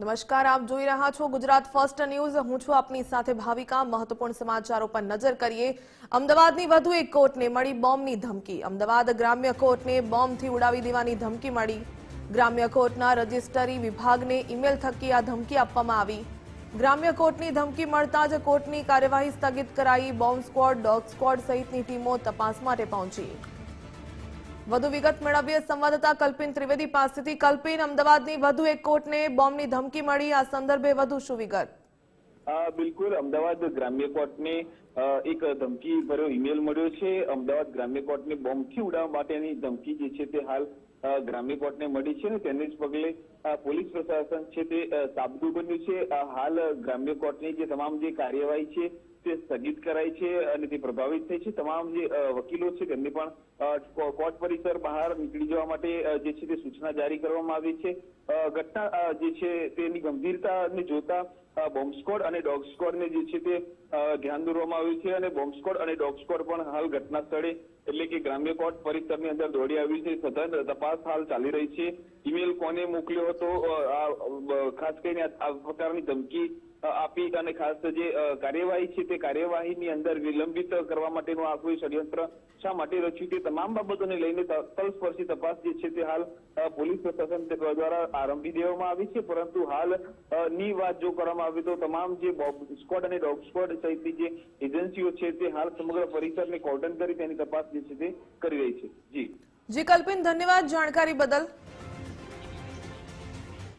નમસ્કાર, આપ જોઈ રહ્યા છો ગુજરાત ફર્સ્ટ ન્યૂઝ. હું છું આપની સાથે ભાવિકા. મહત્વપૂર્ણ સમાચારો પર નજર કરીએ. અમદાવાદની વધુ એક કોર્ટને મળી બોમ્બની ધમકી. અમદાવાદ ગ્રામ્ય કોર્ટને બોમ્બથી ઉડાવી દેવાની ધમકી મળી. ગ્રામ્ય કોર્ટના રજિસ્ટરી વિભાગને ઈમેલ થકી આ ધમકી આપવામાં આવી. ગ્રામ્ય કોર્ટની ધમકી મળતા જ કોર્ટની કાર્યવાહી સ્થગિત કરાઈ. બોમ્બ સ્ક્વોડ, ડોગ સ્ક્વોડ સહિતની ટીમો તપાસ માટે પહોંચી. વધુ વિગત મેળવીએ સંવાદદાતા કલ્પિન ત્રિવેદી પાસેથી. કલ્પિન, અમદાવાદની વધુ એક કોર્ટને બોમ્બની ધમકી મળી. આ સંદર્ભે વધુ શું વિગત? બિલકુલ. અમદાવાદ ગ્રામ્ય કોર્ટને એક ધમકી ભર્યો ઈમેલ મળ્યો છે. અમદાવાદ ગ્રામ્ય કોર્ટને બોમ્બથી ઉડાવવા માટેની ધમકી જે છે તે હાલ ગ્રામ્ય કોર્ટને મળી છે અને તેને જ પગલે પોલીસ પ્રશાસન છે તે સાબદું બન્યું છે. હાલ ગ્રામ્ય કોર્ટની જે તમામ જે કાર્યવાહી છે તે સ્થગિત કરાઈ છે અને તે પ્રભાવિત થઈ છે. તમામ જે વકીલો છે તેમને પણ કોર્ટ પરિસર બહાર નીકળી જવા માટે જે છે તે સૂચના જારી કરવામાં આવી છે. ઘટના જે છે તેની ગંભીરતાને જોતા બોમ્બ અને ડોગ સ્કોડને જે છે તે ધ્યાન દોરવામાં આવ્યું છે અને બોમ્બ અને ડોગ સ્કોડ પણ હાલ ઘટના સ્થળે, એટલે કે ગ્રામ્ય કોર્ટ પરિસરની અંદર દોડી આવ્યું છે. સઘન તપાસ હાલ ચાલી રહી છે. ઈમેલ કોને મોકલ્યો હતો ખાસ કરીને આ પ્રકારની ધમકી આપી અને ખાસ જે કાર્યવાહી છે તે કાર્યવાહીની અંદર વિલંબિત કરવા માટેનું આખું ષડયંત્ર શા માટે રચ્યું તે તમામ બાબતોને લઈને તલસ્પર્શી તપાસ જે છે તે હાલ પોલીસ પ્રશાસન દ્વારા આરંભી દેવામાં આવી છે. પરંતુ હાલની વાત જો કરવામાં આવે તો તમામ જે સ્કોડ અને ડોગ સ્કોડ સહિતની જે એજન્સીઓ છે તે હાલ સમગ્ર પરિસરને કોર્ડન કરી તેની તપાસ જે છે તે કરી રહી છે. જી. જી, કલ્પિન, ધન્યવાદ જાણકારી બદલ.